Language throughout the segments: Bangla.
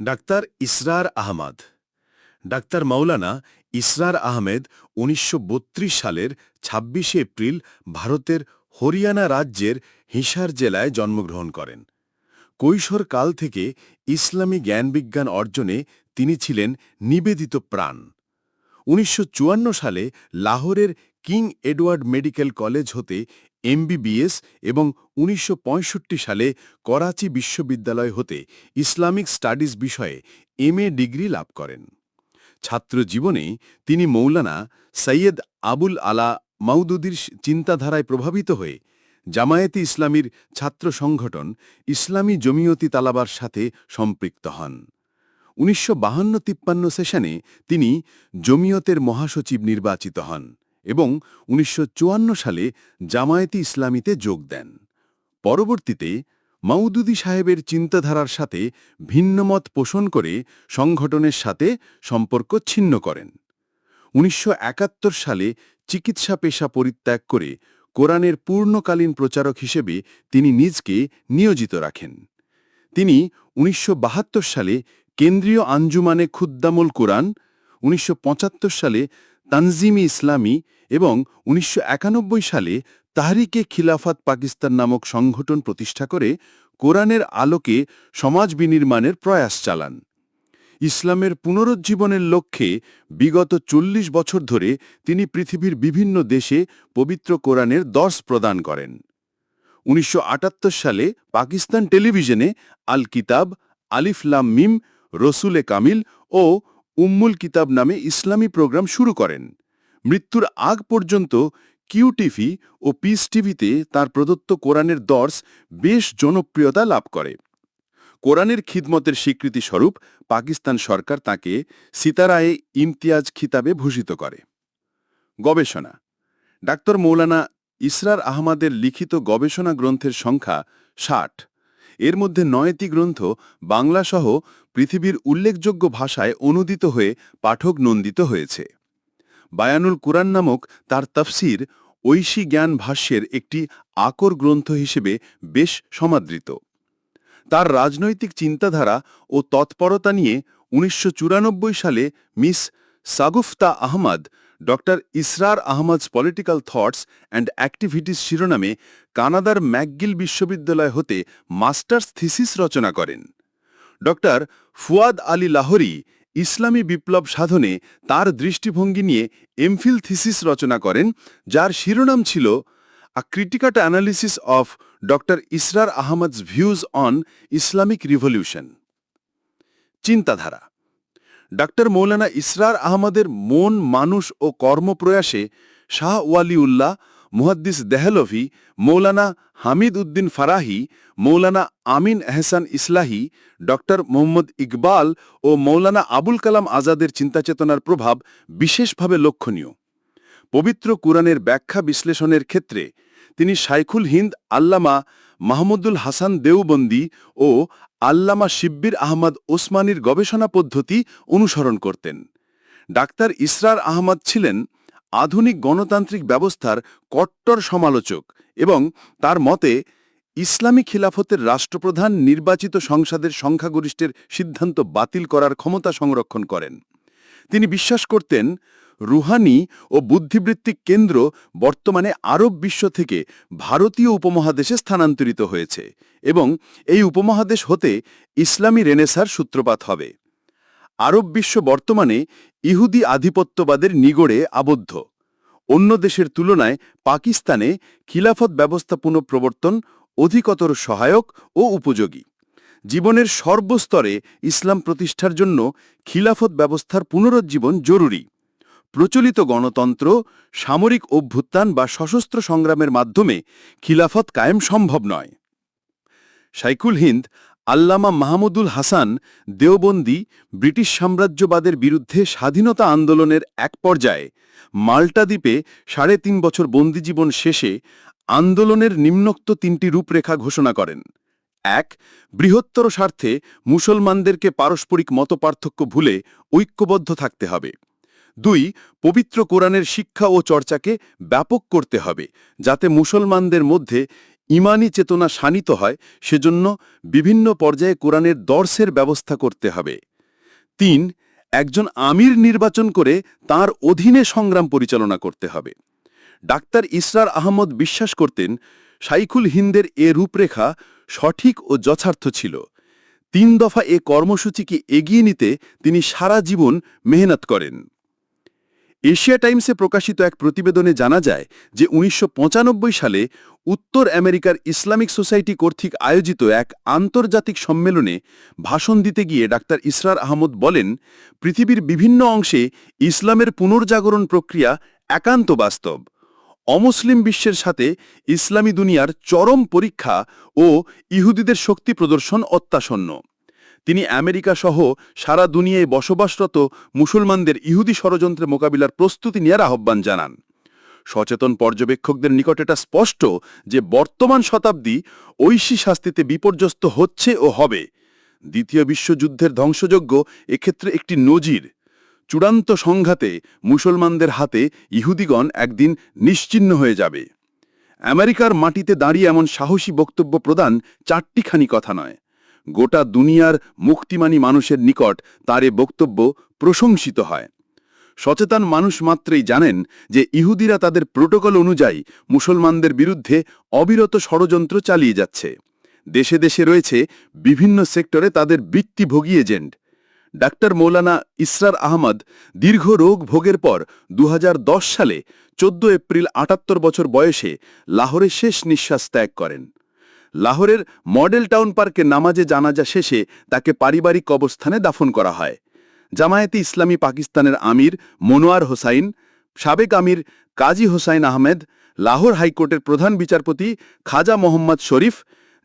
ডাক্তার ইসরার আহমদ। ডাক্তার মাওলানা ইসরার আহমেদ উনিশশো বত্রিশ সালের ২৬শে এপ্রিল ভারতের হরিয়ানা রাজ্যের হিসার জেলায় জন্মগ্রহণ করেন। কৈশোর কাল থেকে ইসলামী জ্ঞানবিজ্ঞান অর্জনে তিনি ছিলেন নিবেদিত প্রাণ। উনিশশো চুয়ান্ন সালে লাহোরের কিং এডওয়ার্ড মেডিকেল কলেজ হতে এমবিবিএস এবং উনিশশো পঁয়ষট্টি সালে করাচি বিশ্ববিদ্যালয় হতে ইসলামিক স্টাডিজ বিষয়ে এমএ ডিগ্রি লাভ করেন। ছাত্র জীবনে তিনি মৌলানা সৈয়দ আবুল আলা মাউদুদির চিন্তাধারায় প্রভাবিত হয়ে জামায়াতে ইসলামীর ছাত্র সংগঠন ইসলামী জমিয়তি তালাবার সাথে সম্পৃক্ত হন। উনিশশো বাহান্ন তিপ্পান্ন সেশনে তিনি জমিয়তের মহাসচিব নির্বাচিত হন। এবং উনিশশো চুয়ান্ন সালে জামায়াতি ইসলামীতে যোগ দেন। পরবর্তীতে মাউদুদি সাহেবের চিন্তাধারার সাথে ভিন্নমত পোষণ করে সংগঠনের সাথে সম্পর্ক ছিন্ন করেন। উনিশশো একাত্তর সালে চিকিৎসা পেশা পরিত্যাগ করে কোরআনের পূর্ণকালীন প্রচারক হিসেবে তিনি নিজকে নিয়োজিত রাখেন। তিনি উনিশশো বাহাত্তর সালে কেন্দ্রীয় আঞ্জুমানে খুদ্দামুল কোরআন, উনিশশো পঁচাত্তর সালে তানজিমি ইসলামী এবং উনিশশো একানব্বই সালে তাহরিকে খিলাফাত পাকিস্তান নামক সংগঠন প্রতিষ্ঠা করে কোরআনের আলোকে সমাজ বিনির্মাণের প্রয়াস চালান। ইসলামের পুনরুজ্জীবনের লক্ষ্যে বিগত চল্লিশ বছর ধরে তিনি পৃথিবীর বিভিন্ন দেশে পবিত্র কোরআনের দর্শ প্রদান করেন। উনিশশো আটাত্তর সালে পাকিস্তান টেলিভিশনে আল কিতাব আলিফলাম মিম, রসুলে কামিল ও উম্মুল কিতাব নামে ইসলামী প্রোগ্রাম শুরু করেন। মৃত্যুর আগ পর্যন্ত কিউ টিভি ও পিস টিভিতে তার প্রদত্ত কোরআনের দর্শ বেশ জনপ্রিয়তা লাভ করে। কোরআনের খিদমতের স্বীকৃতিস্বরূপ পাকিস্তান সরকার তাকে সিতারায়ে ইমতিয়াজ খিতাবে ভূষিত করে। গবেষণা। ডাক্তার মৌলানা ইসরার আহমাদের লিখিত গবেষণা গ্রন্থের সংখ্যা ষাট। এর মধ্যে নয়টি গ্রন্থ বাংলাসহ পৃথিবীর উল্লেখযোগ্য ভাষায় অনুদিত হয়ে পাঠক নন্দিত হয়েছে। বায়ানুল কুরআন নামক তার তফসির ঐশী জ্ঞান ভাষ্যের একটি আকর গ্রন্থ হিসেবে বেশ সমাদৃত। তার রাজনৈতিক চিন্তাধারা ও তৎপরতা নিয়ে উনিশশো চুরানব্বই সালে miss Shagufta Ahmad doctor Israr Ahmad's political thoughts and activities শিরোনামে কানাডার ম্যাকগিল বিশ্ববিদ্যালয় হতে মাস্টার্স থিসিস রচনা করেন। ডক্টর ফুয়াদ আলী লাহোরি ইসলামী বিপ্লব সাধনে তার দৃষ্টিভঙ্গি নিয়ে এমফিল থিসিস রচনা করেন, যার শিরোনাম ছিল a critical analysis of doctor Israr Ahmad's views on Islamic revolution চিন্তাধারা ডাক্তার মৌলানা ইসরার আহমদের মন, মানুষ ও কর্মপ্রয়াসে শাহ ওয়ালিউল্লাহ, মুহাদ্দিস দেহলভি, মৌলানা হামিদ উদ্দিন ফারাহি, মৌলানা আমিন এহসান ইসলাহি, ডক্টর মোহাম্মদ ইকবাল ও মৌলানা আবুল কালাম আজাদের চিন্তাচেতনার প্রভাব বিশেষভাবে লক্ষণীয়। পবিত্র কুরআনের ব্যাখ্যা বিশ্লেষণের ক্ষেত্রে তিনি শাইখুল হিন্দ আল্লামা মাহমুদুল হাসান দেওবন্দি ও আল্লামা শিব্বির আহমদ ওসমানীর গবেষণা পদ্ধতি অনুসরণ করতেন। ডাক্তার ইসরার আহমদ ছিলেন আধুনিক গণতান্ত্রিক ব্যবস্থার কট্টর সমালোচক এবং তার মতে, ইসলামী খিলাফতের রাষ্ট্রপ্রধান নির্বাচিত সংসদের সংখ্যাগরিষ্ঠের সিদ্ধান্ত বাতিল করার ক্ষমতা সংরক্ষণ করেন। তিনি বিশ্বাস করতেন রুহানি ও বুদ্ধিবৃত্তিক কেন্দ্র বর্তমানে আরব বিশ্ব থেকে ভারতীয় উপমহাদেশে স্থানান্তরিত হয়েছে এবং এই উপমহাদেশ হতে ইসলামী রেনেসার সূত্রপাত হবে। আরব বিশ্ব বর্তমানে ইহুদি আধিপত্যবাদের নিগড়ে আবদ্ধ। অন্য দেশের তুলনায় পাকিস্তানে খিলাফত ব্যবস্থা পুনঃপ্রবর্তন অধিকতর সহায়ক ও উপযোগী। জীবনের সর্বস্তরে ইসলাম প্রতিষ্ঠার জন্য খিলাফত ব্যবস্থার পুনরুজ্জীবন জরুরি। প্রচলিত গণতন্ত্র, সামরিক অভ্যুত্থান বা সশস্ত্র সংগ্রামের মাধ্যমে খিলাফত কায়েম সম্ভব নয়। শাইকুল হিন্দ, আল্লামা মাহমুদুল হাসান দেওবন্দি ব্রিটিশ সাম্রাজ্যবাদের বিরুদ্ধে স্বাধীনতা আন্দোলনের এক পর্যায়ে মাল্টা দ্বীপে সাড়ে তিন বছর বন্দিজীবন শেষে আন্দোলনের নিম্নোক্ত তিনটি রূপরেখা ঘোষণা করেন। এক, বৃহত্তর স্বার্থে মুসলমানদেরকে পারস্পরিক মতপার্থক্য ভুলে ঐক্যবদ্ধ থাকতে হবে। দুই, পবিত্র কোরআনের শিক্ষা ও চর্চাকে ব্যাপক করতে হবে, যাতে মুসলমানদের মধ্যে ইমানি চেতনা শানিত হয়, সেজন্য বিভিন্ন পর্যায়ে কোরআনের দর্শের ব্যবস্থা করতে হবে। তিন, একজন আমির নির্বাচন করে তার অধীনে সংগ্রাম পরিচালনা করতে হবে। ডাক্তার ইসরার আহমদ বিশ্বাস করতেন, শাইখুল হিন্দের এ রূপরেখা সঠিক ও যথার্থ ছিল। তিন দফা এ কর্মসূচিকে এগিয়ে নিতে তিনি সারা জীবন মেহনত করেন। এশিয়া টাইমসে প্রকাশিত এক প্রতিবেদনে জানা যায় যে উনিশশো পঁচানব্বই সালে উত্তর আমেরিকার ইসলামিক সোসাইটি কর্তৃক আয়োজিত এক আন্তর্জাতিক সম্মেলনে ভাষণ দিতে গিয়ে ডাক্তার ইসরার আহমদ বলেন, পৃথিবীর বিভিন্ন অংশে ইসলামের পুনর্জাগরণ প্রক্রিয়া একান্ত বাস্তব। অমুসলিম বিশ্বের সাথে ইসলামী দুনিয়ার চরম পরীক্ষা ও ইহুদিদের শক্তি প্রদর্শন অত্যাসন্ন তিনি আমেরিকা সহ সারা দুনিয়ায় বসবাসরত মুসলমানদের ইহুদি ষড়যন্ত্রের মোকাবিলার প্রস্তুতি নেয়ার আহ্বান জানান। সচেতন পর্যবেক্ষকদের নিকট এটা স্পষ্ট যে বর্তমান শতাব্দী ঐশী শাস্তিতে বিপর্যস্ত হচ্ছে ও হবে। দ্বিতীয় বিশ্বযুদ্ধের ধ্বংসযজ্ঞ এক্ষেত্রে একটি নজির। চূড়ান্ত সংঘাতে মুসলমানদের হাতে ইহুদিগণ একদিন নিশ্চিহ্ন হয়ে যাবে। আমেরিকার মাটিতে দাঁড়িয়ে এমন সাহসী বক্তব্য প্রদান চারটিখানি কথা নয়। গোটা দুনিয়ার মুক্তিমানী মানুষের নিকট তার এ বক্তব্য প্রশংসিত হয়। সচেতন মানুষ মাত্রেই জানেন যে ইহুদিরা তাদের প্রোটোকল অনুযায়ী মুসলমানদের বিরুদ্ধে অবিরত ষড়যন্ত্র চালিয়ে যাচ্ছে। দেশে দেশে রয়েছে বিভিন্ন সেক্টরে তাদের বৃত্তিভোগী এজেন্ট। ডাক্তার মৌলানা ইসরার আহমদ দীর্ঘ রোগ ভোগের পর দু হাজার দশ সালে চোদ্দ এপ্রিল আটাত্তর বছর বয়সে লাহোরে শেষ নিঃশ্বাস ত্যাগ করেন। লাহোরের মডেল টাউন পার্কে নামাজে জানাজা শেষে তাকে পারিবারিক কবরস্থানে দাফন করা হয়। জামায়াতে ইসলামী পাকিস্তানের আমির মনোয়ার হোসাইন, সাবেক আমির কাজী হোসাইন আহমেদ, লাহোর হাইকোর্টের প্রধান বিচারপতি খাজা মোহাম্মদ শরীফ,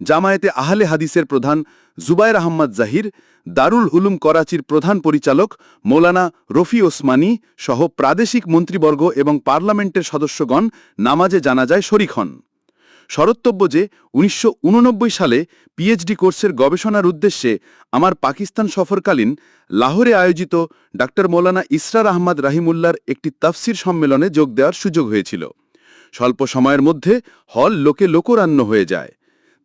জামায়াতে আহলে হাদিসের প্রধান জুবাইর আহম্মদ জাহির, দারুল উলুম করাচির প্রধান পরিচালক মৌলানা রফি ওসমানী সহ প্রাদেশিক মন্ত্রীবর্গ এবং পার্লামেন্টের সদস্যগণ নামাজে জানাজায় শরিক হন। স্মরত্তব্য যে উনিশশো উননব্বই সালে পিএইচডি কোর্সের গবেষণার উদ্দেশ্যে আমার পাকিস্তান সফরকালীন লাহোরে আয়োজিত ডাক্তার মৌলানা ইসরার আহমদ রাহিমুল্লার একটি তাফসির সম্মেলনে যোগ দেওয়ার সুযোগ হয়েছিল। স্বল্প সময়ের মধ্যে হল লোকে লোকরান্য হয়ে যায়।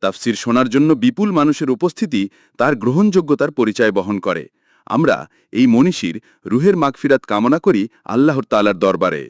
তাফসির শোনার জন্য বিপুল মানুষের উপস্থিতি তার গ্রহণযোগ্যতার পরিচয় বহন করে। আমরা এই মনীষীর রুহের মাগফিরাত কামনা করি আল্লাহর তালার দরবারে।